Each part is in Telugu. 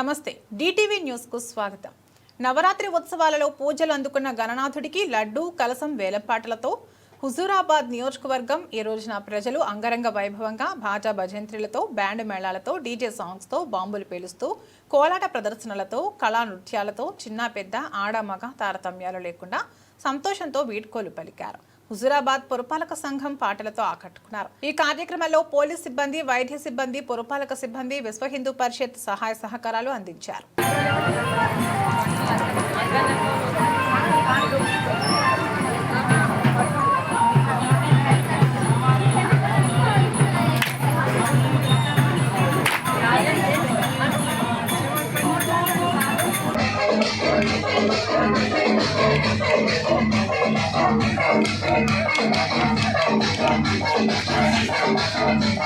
నమస్తే. డిటీవీ న్యూస్కు స్వాగతం. నవరాత్రి ఉత్సవాలలో పూజలు అందుకున్న గణనాథుడికి లడ్డు కలసం వేలంపాటలతో హుజూరాబాద్ నియోజకవర్గం ఈ రోజున ప్రజలు అంగరంగ వైభవంగా భాజా భజంత్రులతో బ్యాండ్ మేళాలతో డీజే సాంగ్స్తో బాంబులు పేలుస్తూ కోలాట ప్రదర్శనలతో కళా నృత్యాలతో చిన్న పెద్ద ఆడ మగ తారతమ్యాలు లేకుండా సంతోషంతో వీడ్కోలు పలికారు. హుజూరాబాద్ పురపాలక సంఘం పాటలతో ఆకట్టుకున్నారు. ఈ కార్యక్రమంలో పోలీస్ సిబ్బంది వైద్య సిబ్బంది పురపాలక సిబ్బంది విశ్వ హిందూ పరిషత్ సహాయ సహకారాలు అందించారు.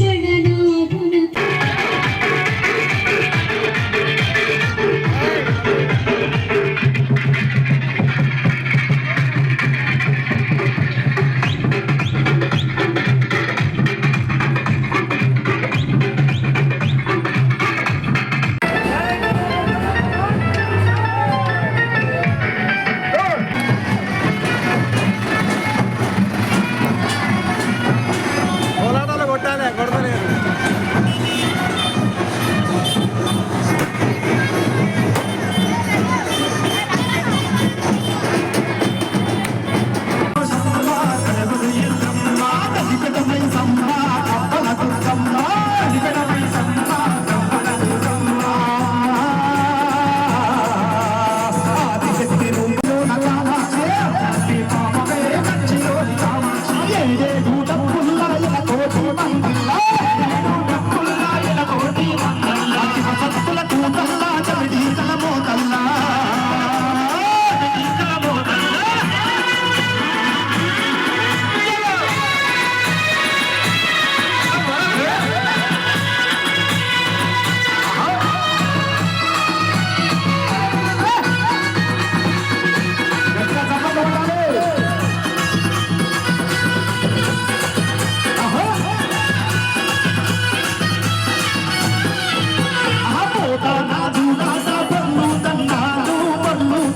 Öldürdü.